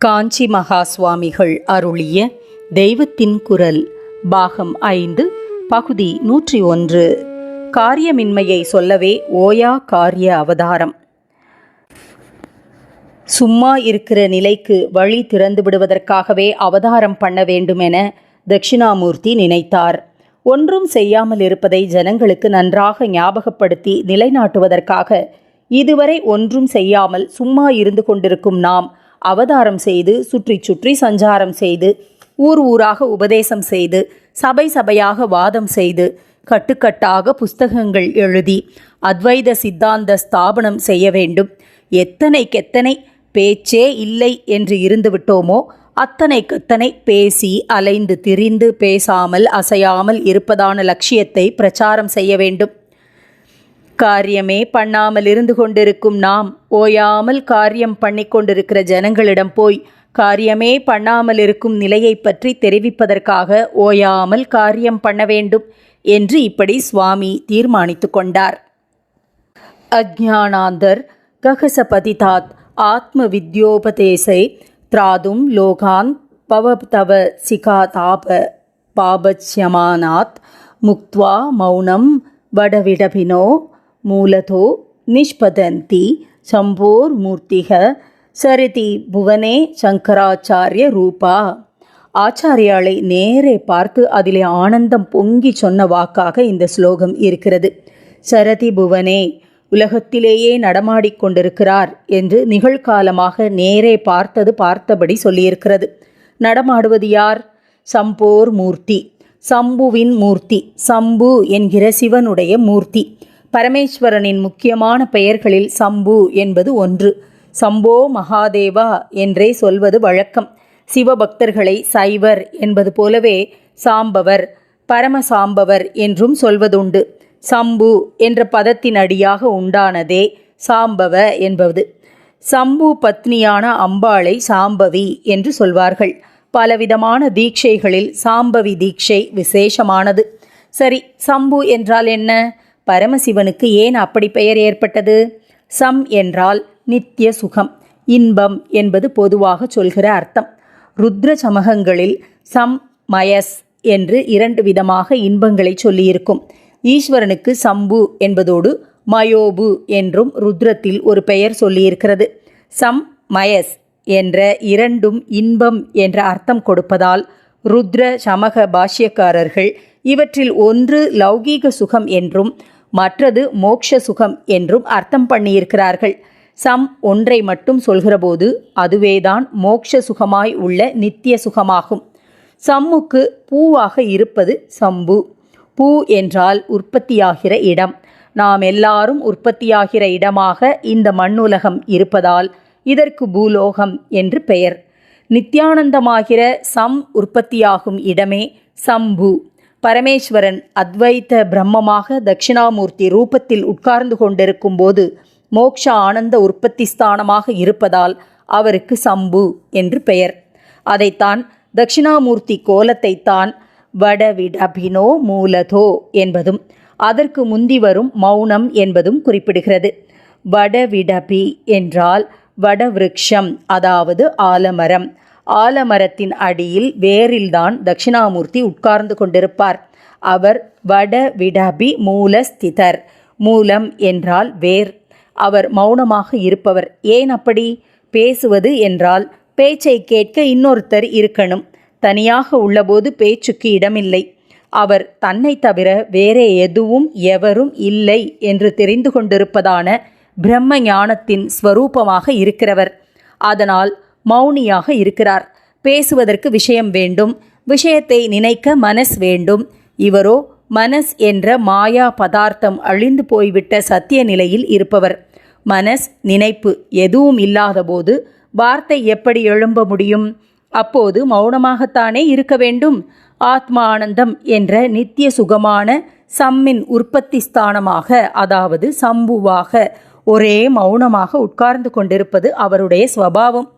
காஞ்சி மகா சுவாமிகள் அருளிய தெய்வத்தின் குரல் பாகம் ஐந்து பகுதி நூற்றி ஒன்று. காரியமின்மையை சொல்லவே ஓயா காரிய அவதாரம். சும்மா இருக்கிற நிலைக்கு வழி திறந்து விடுவதற்காகவே அவதாரம் பண்ண வேண்டுமென தட்சிணாமூர்த்தி நினைத்தார். ஒன்றும் செய்யாமல் இருப்பதை ஜனங்களுக்கு நன்றாக ஞாபகப்படுத்தி நிலைநாட்டுவதற்காக இதுவரை ஒன்றும் செய்யாமல் சும்மா இருந்து கொண்டிருக்கும் நாம் அவதாரம் செய்து சுற்றி சுற்றி சஞ்சாரம் செய்து ஊர் ஊராக உபதேசம் செய்து சபை சபையாக வாதம் செய்து கட்டுக்கட்டாக புஸ்தகங்கள் எழுதி அத்வைத சித்தாந்த ஸ்தாபனம் செய்ய வேண்டும். எத்தனைக்கெத்தனை பேச்சே இல்லை என்று இருந்துவிட்டோமோ அத்தனைக்கத்தனை பேசி அலைந்து திரிந்து பேசாமல் அசையாமல் இருப்பதான லட்சியத்தை பிரச்சாரம் செய்ய வேண்டும். காரியமே பண்ணாமல் இருந்து கொண்டிருக்கும் நாம் ஓயாமல் காரியம் பண்ணி கொண்டிருக்கிற ஜனங்களிடம் போய் காரியமே பண்ணாமல் இருக்கும் நிலையை பற்றி தெரிவிப்பதற்காக ஓயாமல் காரியம் பண்ண வேண்டும் என்று இப்படி சுவாமி தீர்மானித்து கொண்டார். அஜானாந்தர் ககசபதிதாத் ஆத்ம வித்யோபதேசை திராதும் லோகான் பவதவ சிகாதாப பாபச்சியமானாத் முக்த்வா மௌனம் வடவிடபினோ மூலதோ நிஷ்பதந்தி சம்போர் மூர்த்திக சரிதி புவனே சங்கராச்சாரிய ரூபா. ஆச்சாரியாளை நேரே பார்த்து அதிலே ஆனந்தம் பொங்கி சொன்ன வாக்காக இந்த ஸ்லோகம் இருக்கிறது. சரதி புவனே உலகத்திலேயே நடமாடிக்கொண்டிருக்கிறார் என்று நிகழ்காலமாக நேரே பார்த்தது பார்த்தபடி சொல்லியிருக்கிறது. நடமாடுவது யார்? சம்போர் மூர்த்தி சம்புவின் மூர்த்தி சம்பு என்கிற சிவனுடைய மூர்த்தி. பரமேஸ்வரனின் முக்கியமான பெயர்களில் சம்பு என்பது ஒன்று. சம்போ மகாதேவா என்றே சொல்வது வழக்கம். சிவபக்தர்களை சைவர் என்பது போலவே சாம்பவர் பரமசாம்பவர் என்றும் சொல்வதுண்டு. சம்பு என்ற பதத்தின் அடியாக உண்டானதே சாம்பவ என்பது. சம்பு பத்னியான அம்பாளை சாம்பவி என்று சொல்வார்கள். பலவிதமான தீட்சைகளில் சாம்பவி தீட்சை விசேஷமானது. சரி சம்பு என்றால் என்ன? பரமசிவனுக்கு ஏன் அப்படி பெயர் ஏற்பட்டது? சம் என்றால் நித்திய சுகம் இன்பம் என்பது பொதுவாக சொல்கிற அர்த்தம். ருத்ர சமகங்களில் சம் மயஸ் என்று இரண்டு விதமாக இன்பங்களை சொல்லியிருக்கும். ஈஸ்வரனுக்கு சம்பு என்பதோடு மயோபு என்றும் ருத்ரத்தில் ஒரு பெயர் சொல்லியிருக்கிறது. சம் மயஸ் என்ற இரண்டும் இன்பம் என்ற அர்த்தம் கொடுப்பதால் ருத்ர சமக பாஷ்யக்காரர்கள் இவற்றில் ஒன்று லௌகீக சுகம் என்றும் மற்றது மோக்ஷ சுகம் என்றும் அர்த்தம் பண்ணியிருக்கிறார்கள். சம் ஒன்றை மட்டும் சொல்கிறபோது அதுவேதான் மோக்ஷ சுகமாய் உள்ள நித்திய சுகமாகும். சம்முக்கு பூவாக இருப்பது சம்பு. பூ என்றால் உற்பத்தியாகிற இடம். நாம் எல்லாரும் உற்பத்தியாகிற இடமாக இந்த மண்ணுலகம் இருப்பதால் இதற்கு பூலோகம் என்று பெயர். நித்யானந்தமாகிற சம் உற்பத்தியாகும் இடமே சம்பு. பரமேஸ்வரன் அத்வைத்த பிரம்மமாக தட்சிணாமூர்த்தி ரூபத்தில் உட்கார்ந்து கொண்டிருக்கும் போது மோக்ஷ ஆனந்த உற்பத்தி ஸ்தானமாக இருப்பதால் அவருக்கு சம்பு என்று பெயர். அதைத்தான் தட்சிணாமூர்த்தி கோலத்தைத்தான் வடவிடபினோ மூலதோ என்பதும் அதற்கு முந்தி வரும் மௌனம் என்பதும் குறிப்பிடுகிறது. வடவிடபி என்றால் வடவிருக்ஷம் அதாவது ஆலமரம். ஆலமரத்தின் அடியில் வேரில்தான் தட்சிணாமூர்த்தி உட்கார்ந்து கொண்டிருப்பார். அவர் வட வடவிடபி மூலஸ்திதர் மூலம் என்றால் வேர். அவர் மௌனமாக இருப்பவர். ஏன் அப்படி? பேசுவது என்றால் பேச்சை கேட்க இன்னொருத்தர் இருக்கணும். தனியாக உள்ளபோது பேச்சுக்கு இடமில்லை. அவர் தன்னை தவிர வேறே எதுவும் எவரும் இல்லை என்று தெரிந்து கொண்டிருப்பதான பிரம்ம ஞானத்தின் ஸ்வரூபமாக இருக்கிறவர். அதனால் மௌனியாக இருக்கிறார். பேசுவதற்கு விஷயம் வேண்டும். விஷயத்தை நினைக்க மனஸ் வேண்டும். இவரோ மனஸ் என்ற மாயா பதார்த்தம் அழிந்து போய்விட்ட சத்திய நிலையில் இருப்பவர். மனஸ் நினைப்பு எதுவும் இல்லாதபோது வார்த்தை எப்படி எழும்ப முடியும்? அப்போது மௌனமாகத்தானே இருக்க வேண்டும்? ஆத்மா ஆனந்தம் என்ற நித்திய சுகமான சம்மின் உற்பத்தி ஸ்தானமாக அதாவது சம்புவாக ஒரே மௌனமாக உட்கார்ந்து கொண்டிருப்பது அவருடைய ஸ்வபாவம்.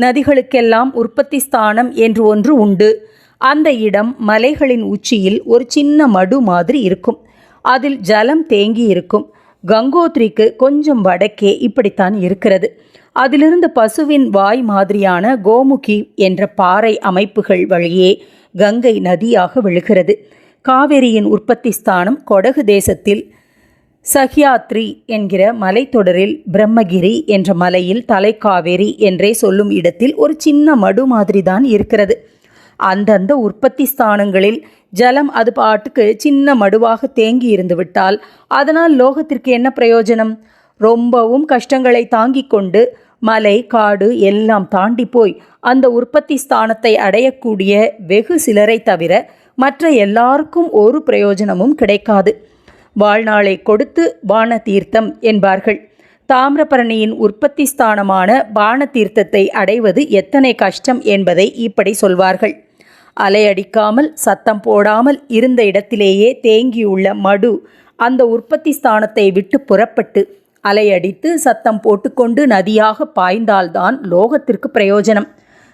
நதிகளுக்கெல்லாம் உற்பத்தி ஸ்தானம் என்று ஒன்று உண்டு. அந்த இடம் மலைகளின் உச்சியில் ஒரு சின்ன மடு மாதிரி இருக்கும். அதில் ஜலம் தேங்கி இருக்கும். கங்கோத்ரிக்கு கொஞ்சம் வடக்கே இப்படித்தான் இருக்கிறது. அதிலிருந்து பசுவின் வாய் மாதிரியான கோமுகி என்ற பாறை அமைப்புகள் வழியே கங்கை நதியாக விழுகிறது. காவேரியின் உற்பத்தி ஸ்தானம் கொடகு தேசத்தில் சஹ்யாத்ரி என்கிற மலைத்தொடரில் பிரம்மகிரி என்ற மலையில் தலைக்காவேரி என்றே சொல்லும் இடத்தில் ஒரு சின்ன மடு மாதிரி தான் இருக்கிறது. அந்தந்த உற்பத்தி ஸ்தானங்களில் ஜலம் அது பாட்டுக்கு சின்ன மடுவாக தேங்கி இருந்து விட்டால் அதனால் லோகத்திற்கு என்ன பிரயோஜனம்? ரொம்பவும் கஷ்டங்களை தாங்கிக் கொண்டு மலை காடு எல்லாம் தாண்டி போய் அந்த உற்பத்தி ஸ்தானத்தை அடையக்கூடிய வெகு சிலரை தவிர மற்ற எல்லாருக்கும் ஒரு பிரயோஜனமும் கிடைக்காது. வாழ்நாளை கொடுத்து பான தீர்த்தம் என்பார்கள். தாமிரபரணியின் உற்பத்தி ஸ்தானமான பான தீர்த்தத்தை அடைவது எத்தனை கஷ்டம் என்பதை இப்படி சொல்வார்கள். அலையடிக்காமல் சத்தம் போடாமல் இருந்த இடத்திலேயே தேங்கியுள்ள மடு அந்த உற்பத்தி ஸ்தானத்தை விட்டு புறப்பட்டு அலையடித்து சத்தம் போட்டுக்கொண்டு நதியாக பாய்ந்தால்தான் லோகத்திற்கு பிரயோஜனம்.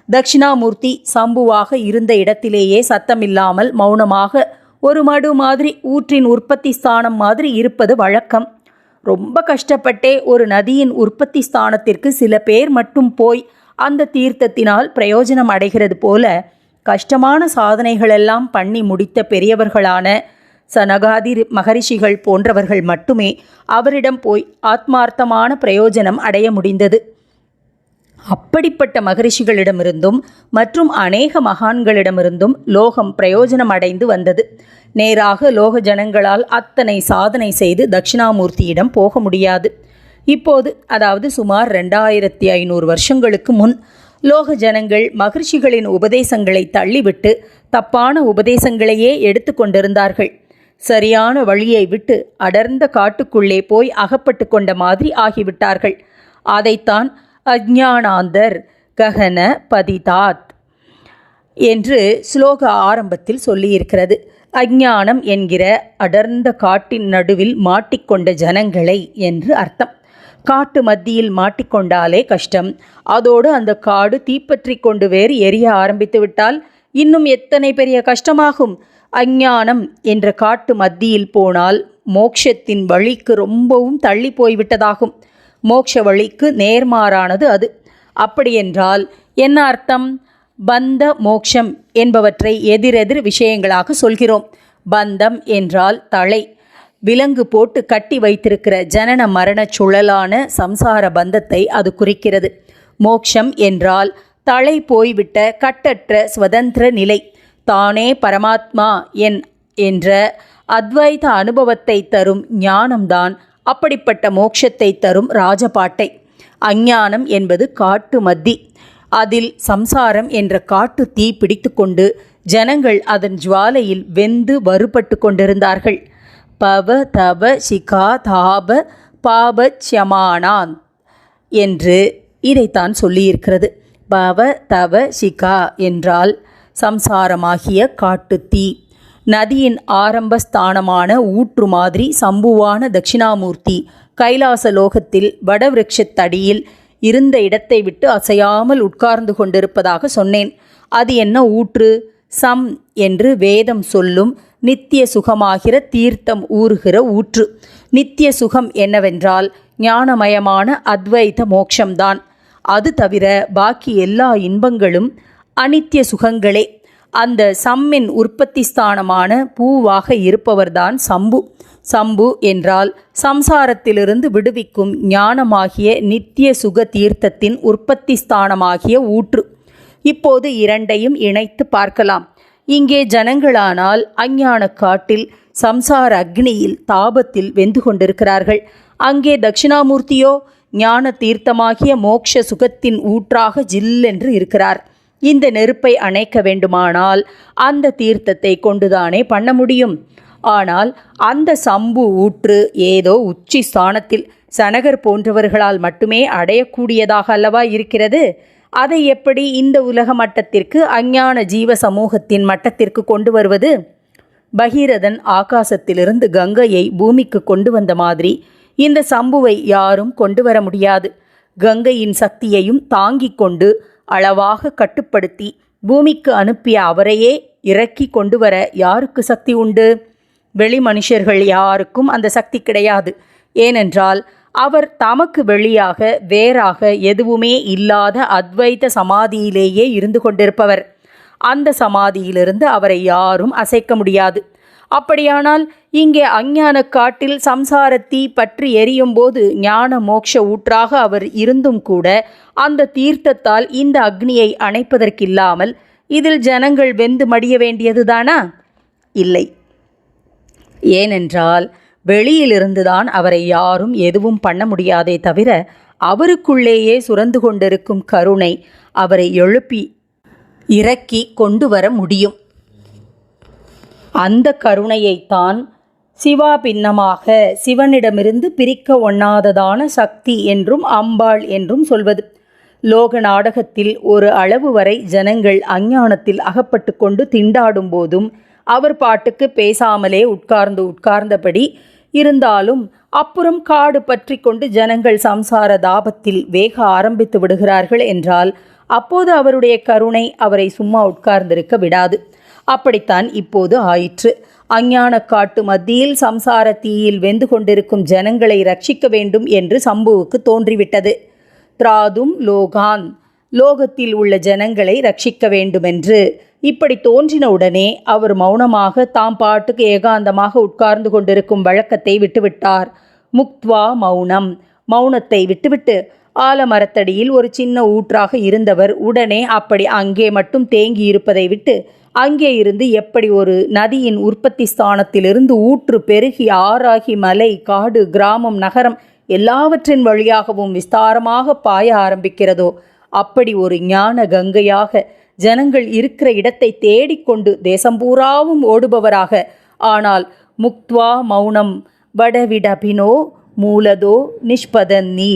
தட்சிணாமூர்த்தி சம்புவாக இருந்த இடத்திலேயே சத்தமில்லாமல் மௌனமாக ஒரு மடு மாதிரி ஊற்றின் உற்பத்தி ஸ்தானம் மாதிரி இருப்பது வழக்கம். ரொம்ப கஷ்டப்பட்டே ஒரு நதியின் உற்பத்தி ஸ்தானத்திற்கு சில பேர் மட்டும் போய் அந்த தீர்த்தத்தினால் பிரயோஜனம் அடைகிறது போல கஷ்டமான சாதனைகளெல்லாம் பண்ணி முடித்த பெரியவர்களான சனகாதி மகரிஷிகள் போன்றவர்கள் மட்டுமே அவரிடம் போய் ஆத்மார்த்தமான பிரயோஜனம் அடைய முடிந்தது. அப்படிப்பட்ட மகரிஷிகளிடமிருந்தும் மற்றும் அநேக மகான்களிடமிருந்தும் லோகம் பிரயோஜனம் அடைந்து வந்தது. நேராக லோக ஜனங்களால் அத்தனை சாதனை செய்து தட்சிணாமூர்த்தியிடம் போக முடியாது. இப்போது அதாவது சுமார் ரெண்டாயிரத்தி ஐநூறு வருஷங்களுக்கு முன் லோக ஜனங்கள் மகிழ்ச்சிகளின் உபதேசங்களை தள்ளிவிட்டு தப்பான உபதேசங்களையே எடுத்து கொண்டிருந்தார்கள். சரியான வழியை விட்டு அடர்ந்த காட்டுக்குள்ளே போய் அகப்பட்டு கொண்ட மாதிரி ஆகிவிட்டார்கள். அதைத்தான் அஜ்ஞானாந்தர் ககன பதிதாத் என்று ஸ்லோக ஆரம்பத்தில் சொல்லியிருக்கிறது. அஜ்ஞானம் என்கிற அடர்ந்த காட்டின் நடுவில் மாட்டிக்கொண்ட ஜனங்களை என்று அர்த்தம். காட்டு மத்தியில் மாட்டிக்கொண்டாலே கஷ்டம். அதோடு அந்த காடு தீப்பற்றி கொண்டு வேறு எரிய ஆரம்பித்து விட்டால் இன்னும் எத்தனை பெரிய கஷ்டமாகும்? அஞ்ஞானம் என்ற காட்டு மத்தியில் போனால் மோக்ஷத்தின் வழிக்கு ரொம்பவும் தள்ளி போய்விட்டதாகும். மோட்ச வழிக்கு நேர்மாறானது அது. அப்படியென்றால் என்ன அர்த்தம்? பந்த மோக்ஷம் என்பவற்றை எதிரெதிர் விஷயங்களாக சொல்கிறோம். பந்தம் என்றால் தலை. விலங்கு போட்டு கட்டி வைத்திருக்கிற ஜனன மரணச் சுழலான சம்சார பந்தத்தை அது குறிக்கிறது. மோக்ஷம் என்றால் தலை போய்விட்ட கட்டற்ற சுதந்திர நிலை. தானே பரமாத்மா என் என்ற அத்வைத அனுபவத்தை தரும் ஞானம்தான் அப்படிப்பட்ட மோட்சத்தை தரும் ராஜபாட்டை. அஞ்ஞானம் என்பது காட்டு மத்தி. அதில் சம்சாரம் என்ற காட்டு தீ பிடித்து கொண்டு ஜனங்கள் அதன் ஜுவாலையில் வெந்து வறுபட்டு கொண்டிருந்தார்கள். பவ தவ சிகா தாப பாபச்யமானான் என்று இதைத்தான் சொல்லியிருக்கிறது. பவ தவ சிகா என்றால் சம்சாரமாகிய காட்டுத்தீ நதியின் ஆரம்ப ஸ்தானமான ஊற்று மாதிரி சம்புவான தட்சிணாமூர்த்தி கைலாச லோகத்தில் வடவிருட்சத்தடியில் இருந்த இடத்தை விட்டு அசையாமல் உட்கார்ந்து கொண்டிருப்பதாக சொன்னேன். அது என்ன ஊற்று? சம் என்று வேதம் சொல்லும் நித்திய சுகமாகிற தீர்த்தம் ஊறுகிற ஊற்று. நித்திய சுகம் என்னவென்றால் ஞானமயமான அத்வைத மோட்சம்தான் அது தவிர பாக்கி எல்லா இன்பங்களும் அனித்திய சுகங்களே. அந்த சம்மின் உற்பத்தி ஸ்தானமான பூவாக இருப்பவர்தான் சம்பு. சம்பு என்றால் சம்சாரத்திலிருந்து விடுவிக்கும் ஞானமாகிய நித்திய சுக தீர்த்தத்தின் உற்பத்தி ஸ்தானமாகிய ஊற்று. இப்போது இரண்டையும் இணைத்து பார்க்கலாம். இங்கே ஜனங்களானால் அஞ்ஞான காட்டில் சம்சார அக்னியில் தாபத்தில் வெந்து கொண்டிருக்கிறார்கள். அங்கே தட்சிணாமூர்த்தியோ ஞான தீர்த்தமாகிய மோக்ஷ சுகத்தின் ஊற்றாக ஜில்லென்று இருக்கிறார். இந்த நெருப்பை அணைக்க வேண்டுமானால் அந்த தீர்த்தத்தை கொண்டுதானே பண்ண முடியும். ஆனால் அந்த சம்பு ஊற்று ஏதோ உச்சி ஸ்தானத்தில் சனகர் போன்றவர்களால் மட்டுமே அடையக்கூடியதாக அல்லவா இருக்கிறது? அதை எப்படி இந்த உலக மட்டத்திற்கு அஞ்ஞான ஜீவ சமூகத்தின் மட்டத்திற்கு கொண்டு வருவது? பகீரதன் ஆகாசத்திலிருந்து கங்கையை பூமிக்கு கொண்டு வந்த மாதிரி இந்த சம்புவை யாரும் கொண்டு வர முடியாது. கங்கையின் சக்தியையும் தாங்கிக் கொண்டு அளவாக கட்டுப்படுத்தி பூமிக்கு அனுப்பிய அவரையே இறக்கி கொண்டு வர யாருக்கு சக்தி உண்டு? வெளி மனுஷர்கள் யாருக்கும் அந்த சக்தி கிடையாது. ஏனென்றால் அவர் தமக்கு வெளியாக வேறாக எதுவுமே இல்லாத அத்வைத சமாதியிலேயே இருந்து கொண்டிருப்பவர். அந்த சமாதியிலிருந்து அவரை யாரும் அசைக்க முடியாது. அப்படியானால் இங்கே அஞ்ஞான காட்டில் சம்சாரத்தீ பற்றி எரியும் போது ஞான மோட்ச ஊற்றாக அவர் இருந்தும் கூட அந்த தீர்த்தத்தால் இந்த அக்னியை அணைப்பதற்கில்லாமல் இதில் ஜனங்கள் வெந்து மடிய வேண்டியதுதானா? இல்லை. ஏனென்றால் வெளியிலிருந்துதான் அவரை யாரும் எதுவும் பண்ண முடியாதே தவிர அவருக்குள்ளேயே சுரந்து கொண்டிருக்கும் கருணை அவரை எழுப்பி இறக்கி கொண்டு வர முடியும். அந்த கருணையைத்தான் சிவா பின்னமாக சிவனிடமிருந்து பிரிக்க ஒண்ணாததான சக்தி என்றும் அம்பாள் என்றும் சொல்வது. லோக நாடகத்தில் ஒரு அளவு வரை ஜனங்கள் அஞ்ஞானத்தில் அகப்பட்டு கொண்டு திண்டாடும் போதும் அவர் பாட்டுக்கு பேசாமலே உட்கார்ந்து உட்கார்ந்தபடி இருந்தாலும் அப்புறம் காடு பற்றி கொண்டு ஜனங்கள் சம்சார தாபத்தில் வேக ஆரம்பித்து விடுகிறார்கள் என்றால் அப்போது அவருடைய கருணை அவரை சும்மா உட்கார்ந்திருக்க விடாது. அப்படித்தான் இப்போது ஆயிற்று. அஞ்ஞான காட்டு மத்தியில் சம்சார தீயில் வெந்து கொண்டிருக்கும் ஜனங்களை ரட்சிக்க வேண்டும் என்று சம்புவுக்கு தோன்றிவிட்டது. திராதும் லோகான் லோகத்தில் உள்ள ஜனங்களை ரட்சிக்க வேண்டுமென்று இப்படி தோன்றின உடனே அவர் மௌனமாக தாம் பாட்டுக்கு ஏகாந்தமாக உட்கார்ந்து கொண்டிருக்கும் வழக்கத்தை விட்டுவிட்டார். முக்த்வா மௌனம் மௌனத்தை விட்டுவிட்டு ஆலமரத்தடியில் ஒரு சின்ன ஊற்றாக இருந்தவர் உடனே அப்படி அங்கே மட்டும் தேங்கி இருப்பதை விட்டு அங்கே இருந்து எப்படி ஒரு நதியின் உற்பத்தி ஸ்தானத்திலிருந்து ஊற்று பெருகி ஆறாகி மலை காடு கிராமம் நகரம் எல்லாவற்றின் வழியாகவும் விஸ்தாரமாக பாய ஆரம்பிக்கிறதோ அப்படி ஒரு ஞான கங்கையாக ஜனங்கள் இருக்கிற இடத்தை தேடிக்கொண்டு தேசம்பூராவும் ஓடுபவராக. ஆனால் முக்த்வா மௌனம் வடவிடபினோ மூலதோ நிஷ்பதன்னி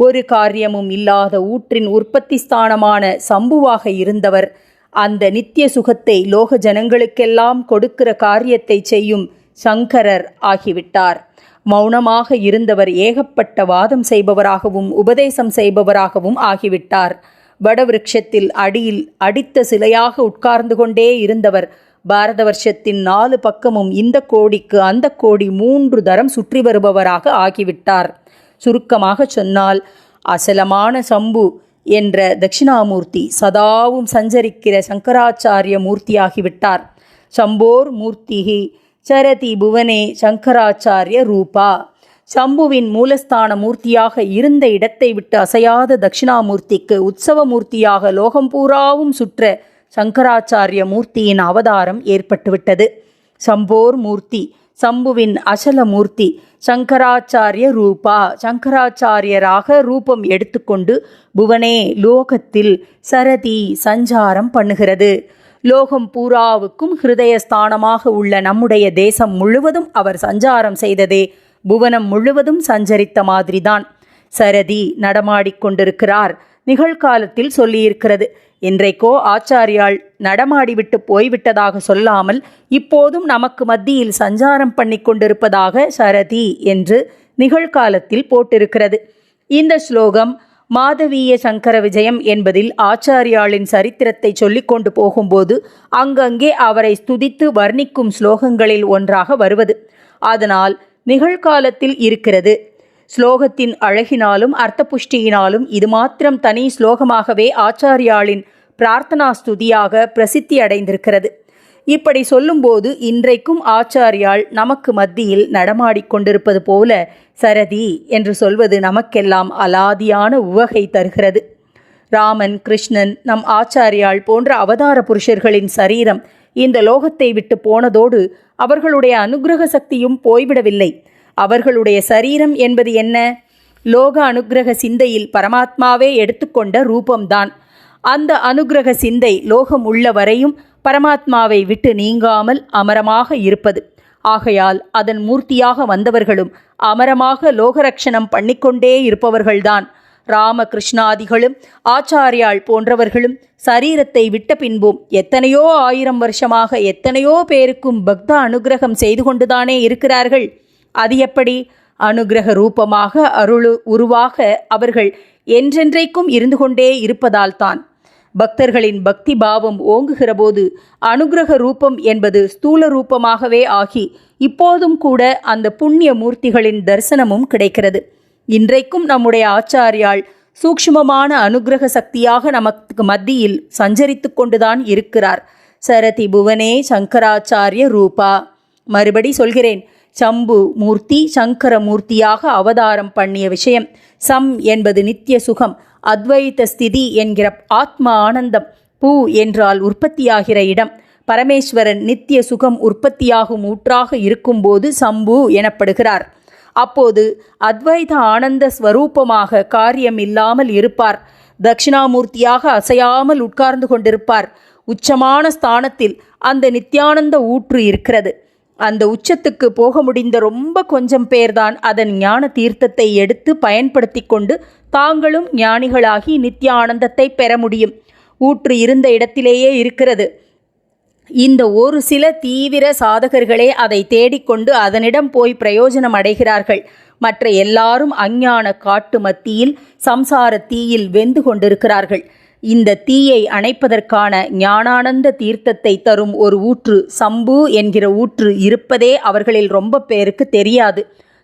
ஒரு காரியமும் இல்லாத ஊற்றின் உற்பத்தி ஸ்தானமான சம்புவாக இருந்தவர் அந்த நித்திய சுகத்தை லோக ஜனங்களுக்கெல்லாம் கொடுக்கிற காரியத்தை செய்யும் சங்கரர் ஆகிவிட்டார். மௌனமாக இருந்தவர் ஏகப்பட்ட வாதம் செய்பவராகவும் உபதேசம் செய்பவராகவும் ஆகிவிட்டார். வடவிருட்சத்தில் அடியில் அடித்த சிலையாக உட்கார்ந்து கொண்டே இருந்தவர் பாரத வருஷத்தின் நாலு பக்கமும் இந்த கோடிக்கு அந்த கோடி மூன்று தரம் சுற்றி வருபவராக ஆகிவிட்டார். சுருக்கமாக சொன்னால் அசலமான சம்பு என்ற தட்சிணாமூர்த்தி சதாவும் சஞ்சரிக்கிற சங்கராச்சாரிய மூர்த்தியாகிவிட்டார். சம்போர் மூர்த்திகி சரதி புவனே சங்கராச்சாரிய ரூபா. சம்புவின் மூலஸ்தான மூர்த்தியாக இருந்த இடத்தை விட்டு அசையாத தட்சிணாமூர்த்திக்கு உற்சவ மூர்த்தியாக லோகம் பூராவும் சுற்ற சங்கராச்சாரிய மூர்த்தியின் அவதாரம் ஏற்பட்டுவிட்டது. சம்போர் மூர்த்தி சம்புவின் அசல மூர்த்தி சங்கராச்சாரிய ரூபா. சங்கராச்சாரியராக ரூபம் எடுத்துக்கொண்டு புவனே லோகத்தில் சரதி சஞ்சாரம் பண்ணுகிறது. லோகம் பூராவுக்கும் ஹிருதயஸ்தானமாக உள்ள நம்முடைய தேசம் முழுவதும் அவர் சஞ்சாரம் செய்ததே புவனம் முழுவதும் சஞ்சரித்த மாதிரிதான். சரதி நடமாடிக்கொண்டிருக்கிறார் நிகழ்காலத்தில் சொல்லியிருக்கிறது இன்றைக்கோ ஆச்சாரியால் நடமாடிவிட்டு போய்விட்டதாக சொல்லாமல் இப்போதும் நமக்கு மத்தியில் சஞ்சாரம் பண்ணி கொண்டிருப்பதாக சரதி என்று நிகழ்காலத்தில் போட்டிருக்கிறது. இந்த ஸ்லோகம் மாதவீய சங்கர விஜயம் என்பதில் ஆச்சாரியாளின் சரித்திரத்தை சொல்லிக்கொண்டு போகும்போது அங்கங்கே அவரை ஸ்துதித்து வர்ணிக்கும் ஸ்லோகங்களில் ஒன்றாக வருவது. அதனால் நிகழ்காலத்தில் இருக்கிறது ஸ்லோகத்தின் அழகினாலும் அர்த்த புஷ்டியினாலும் இது மாத்திரம் தனி ஸ்லோகமாகவே ஆச்சாரியாளின் பிரார்த்தனா ஸ்துதியாக பிரசித்தி அடைந்திருக்கிறது இப்படி சொல்லும்போது இன்றைக்கும் ஆச்சாரியாள் நமக்கு மத்தியில் நடமாடிக்கொண்டிருப்பது போல சரதி என்று சொல்வது நமக்கெல்லாம் அலாதியான உவகை தருகிறது. ராமன் கிருஷ்ணன் நம் ஆச்சாரியாள் போன்ற அவதார புருஷர்களின் சரீரம் இந்த லோகத்தை விட்டு போனதோடு அவர்களுடைய அனுக்கிரக சக்தியும் போய்விடவில்லை. அவர்களுடைய சரீரம் என்பது என்ன? லோக அனுக்கிரக சிந்தையில் பரமாத்மாவே எடுத்துக்கொண்ட ரூபம்தான். அந்த அனுக்கிரக சிந்தை லோகம் உள்ள வரையும் பரமாத்மாவை விட்டு நீங்காமல் அமரமாக இருப்பது. ஆகையால் அதன் மூர்த்தியாக வந்தவர்களும் அமரமாக லோகரக்ஷணம் பண்ணிக்கொண்டே இருப்பவர்கள்தான். ராமகிருஷ்ணாதிகளும் ஆச்சாரியாள் போன்றவர்களும் சரீரத்தை விட்ட பின்பும் எத்தனையோ ஆயிரம் வருஷமாக எத்தனையோ பேருக்கும் பக்த அனுகிரகம் செய்து கொண்டுதானே இருக்கிறார்கள்? அது எப்படி? அனுகிரக ரூபமாக அருளு உருவாக அவர்கள் என்றென்றைக்கும் இருந்து கொண்டே இருப்பதால்தான் பக்தர்களின் பக்தி பாவம் ஓங்குகிறபோது அனுகிரக ரூபம் என்பது ஸ்தூல ரூபமாகவே ஆகி இப்போதும் கூட அந்த புண்ணிய மூர்த்திகளின் தரிசனமும் கிடைக்கிறது. இன்றைக்கும் நம்முடைய ஆச்சாரியால் சூக்ஷ்மமான அனுக்கிரக சக்தியாக நமக்கு மத்தியில் சஞ்சரித்து கொண்டுதான் இருக்கிறார். சரதி புவனே சங்கராச்சாரிய ரூபா. மறுபடி சொல்கிறேன். சம்பு மூர்த்தி சங்கர மூர்த்தியாக அவதாரம் பண்ணிய விஷயம். சம் என்பது நித்திய சுகம் அத்வைத ஸ்திதி என்கிற ஆத்ம ஆனந்தம் பூ என்றால் உற்பத்தியாகிற இடம். பரமேஸ்வரன் நித்திய சுகம் உற்பத்தியாகும் ஊற்றாக இருக்கும்போது சம்பு எனப்படுகிறார். அப்போது அத்வைத ஆனந்த ஸ்வரூபமாக காரியம் இல்லாமல் இருப்பார். தட்சிணாமூர்த்தியாக அசையாமல் உட்கார்ந்து கொண்டிருப்பார். உச்சமான ஸ்தானத்தில் அந்த நித்யானந்த ஊற்று இருக்கிறது. அந்த உச்சத்துக்கு போக முடிந்த ரொம்ப கொஞ்சம் பேர்தான் அதன் ஞான தீர்த்தத்தை எடுத்து பயன்படுத்தி கொண்டு தாங்களும் ஞானிகளாகி நித்யானந்தத்தை பெற முடியும். ஊற்று இருந்த இடத்திலேயே இருக்கிறது. இந்த ஒரு சில தீவிர சாதகர்களே அதை தேடிக்கொண்டு அதனிடம் போய் பிரயோஜனம் அடைகிறார்கள். மற்ற எல்லாரும் அஞ்ஞான காட்டு மத்தியில் சம்சார தீயில் வெந்து கொண்டிருக்கிறார்கள். இந்த தீயை அணைப்பதற்கான ஞானானந்த தீர்த்தத்தை தரும் ஒரு ஊற்று சம்பு என்கிற ஊற்று இருப்பதே அவர்களில் ரொம்ப பேருக்கு தெரியாது.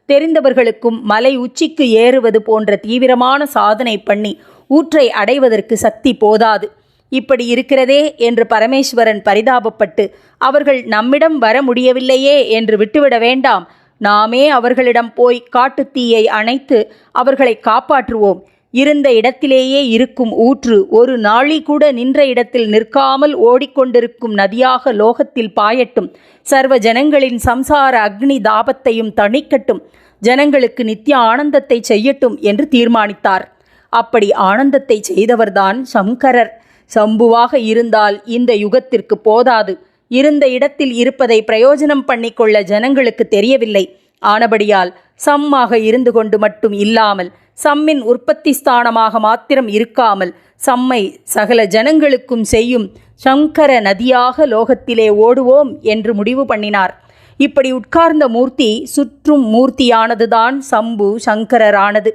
தெரிந்தவர்களுக்கும் மலை உச்சிக்கு ஏறுவது போன்ற தீவிரமான சாதனை பண்ணி ஊற்றை அடைவதற்கு சக்தி போதாது. இப்படி இருக்கிறதே என்று பரமேஸ்வரன் பரிதாபப்பட்டு அவர்கள் நம்மிடம் வர முடியவில்லையே என்று விட்டுவிட வேண்டாம். நாமே அவர்களிடம் போய் காட்டுத்தீயை அணைத்து அவர்களை காப்பாற்றுவோம். இருந்த இடத்திலேயே இருக்கும் ஊற்று ஒரு நாளிகூட நின்ற இடத்தில் நிற்காமல் ஓடிக்கொண்டிருக்கும் நதியாக லோகத்தில் பாயட்டும். சர்வ ஜனங்களின் சம்சார அக்னி தாபத்தையும் தணிக்கட்டும். ஜனங்களுக்கு நித்திய ஆனந்தத்தை செய்யட்டும் என்று தீர்மானித்தார். அப்படி ஆனந்தத்தை செய்தவர்தான் சங்கரர். சம்புவாக இருந்தால் இந்த யுகத்திற்கு போதாது. இருந்த இடத்தில் இருப்பதை பிரயோஜனம் பண்ணிக்கொள்ள ஜனங்களுக்கு தெரியவில்லை. ஆனபடியால் சம்மாக இருந்து கொண்டு மட்டும் இல்லாமல் சம்மின் உற்பத்தி ஸ்தானமாக மாத்திரம் இருக்காமல் சம்மை சகல ஜனங்களுக்கும் செய்யும் சங்கர நதியாக லோகத்திலே ஓடுவோம் என்று முடிவு பண்ணினார். இப்படி உட்கார்ந்த மூர்த்தி சுற்றும் மூர்த்தியானதுதான் சம்பு சங்கரரானது.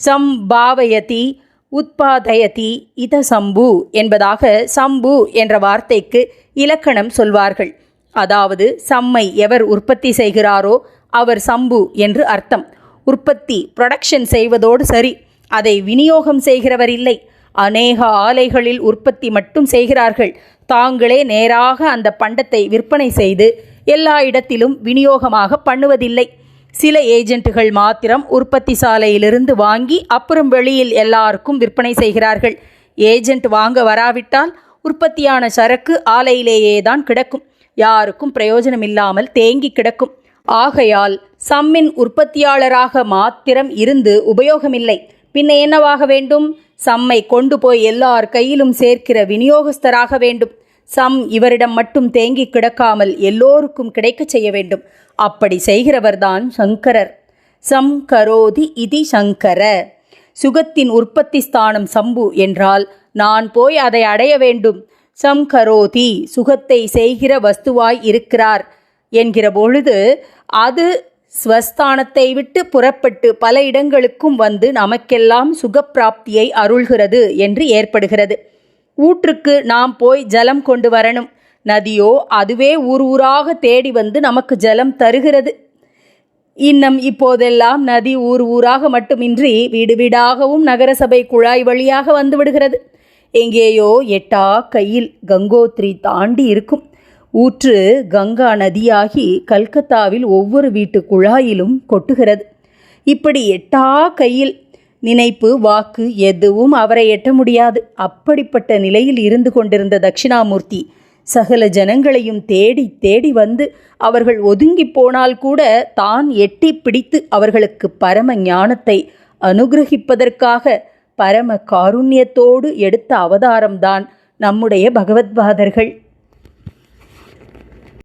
சம்பாவயதி உத்பாதயதி இத சம்பு என்பதாக சம்பு என்ற வார்த்தைக்கு இலக்கணம் சொல்வார்கள். அதாவது சம்மை எவர் உற்பத்தி செய்கிறாரோ அவர் சம்பு என்று அர்த்தம். உற்பத்தி ப்ரொடக்ஷன் செய்வதோடு சரி அதை விநியோகம் செய்கிறவர் இல்லை. அநேக ஆலைகளில் உற்பத்தி மட்டும் செய்கிறார்கள். தாங்களே நேராக அந்த பண்டத்தை விற்பனை செய்து எல்லா இடத்திலும் விநியோகமாக பண்ணுவதில்லை. சில ஏஜென்ட்டுகள் மாத்திரம் உற்பத்தி சாலையிலிருந்து வாங்கி அப்புறம் வெளியில் எல்லாருக்கும் விற்பனை செய்கிறார்கள். ஏஜென்ட் வாங்க வராவிட்டால் உற்பத்தியான சரக்கு ஆலையிலேயே தான் கிடக்கும். யாருக்கும் பிரயோஜனம் இல்லாமல் தேங்கி கிடக்கும். ஆகையால் சம்மின் உற்பத்தியாளராக மாத்திரம் இருந்து உபயோகமில்லை. பின்ன என்னவாக வேண்டும்? சம்மை கொண்டு போய் எல்லார் கையிலும் சேர்க்கிற விநியோகஸ்தராக வேண்டும். சம் இவரிடம் மட்டும் தேங்கி கிடக்காமல் எல்லோருக்கும் கிடைக்கச் செய்ய வேண்டும். அப்படி செய்கிறவர்தான் சங்கரர். சம் கரோதி இதி சங்கர. சுகத்தின் உற்பத்தி ஸ்தானம் சம்பு என்றால் நான் போய் அதை அடைய வேண்டும். சம் கரோதி சுகத்தை செய்கிற வஸ்துவாய் இருக்கிறார். என்கிற பொழுது அது ஸ்வஸ்தானத்தை விட்டு புறப்பட்டு பல இடங்களுக்கும் வந்து நமக்கெல்லாம் சுகப்பிராப்தியை அருள்கிறது என்று ஏற்படுகிறது. ஊற்றுக்கு நாம் போய் ஜலம் கொண்டு வரணும். நதியோ அதுவே ஊர் ஊராக தேடி வந்து நமக்கு ஜலம் தருகிறது. இன்னும் இப்போதெல்லாம் நதி ஊர் ஊராக மட்டுமின்றி வீடு வீடாகவும் நகரசபை குழாய் வழியாக வந்து விடுகிறது. எங்கேயோ எட்டா கையில் கங்கோத்ரி தாண்டி இருக்கும். ஊற்று கங்கா நதியாகி கல்கத்தாவில் ஒவ்வொரு வீட்டு குழாயிலும் கொட்டுகிறது. இப்படி எட்டா கையில் நினைப்பு வாக்கு எதுவும் அவரை எட்ட முடியாது. அப்படிப்பட்ட நிலையில் இருந்து கொண்டிருந்த தட்சிணாமூர்த்தி சகல ஜனங்களையும் தேடி தேடி வந்து அவர்கள் ஒதுங்கி போனால் கூட தான் எட்டி பிடித்து அவர்களுக்கு பரம ஞானத்தை அனுகிரகிப்பதற்காக பரம காருண்யத்தோடு எடுத்த அவதாரம்தான் நம்முடைய பகவத்பாதர்கள்.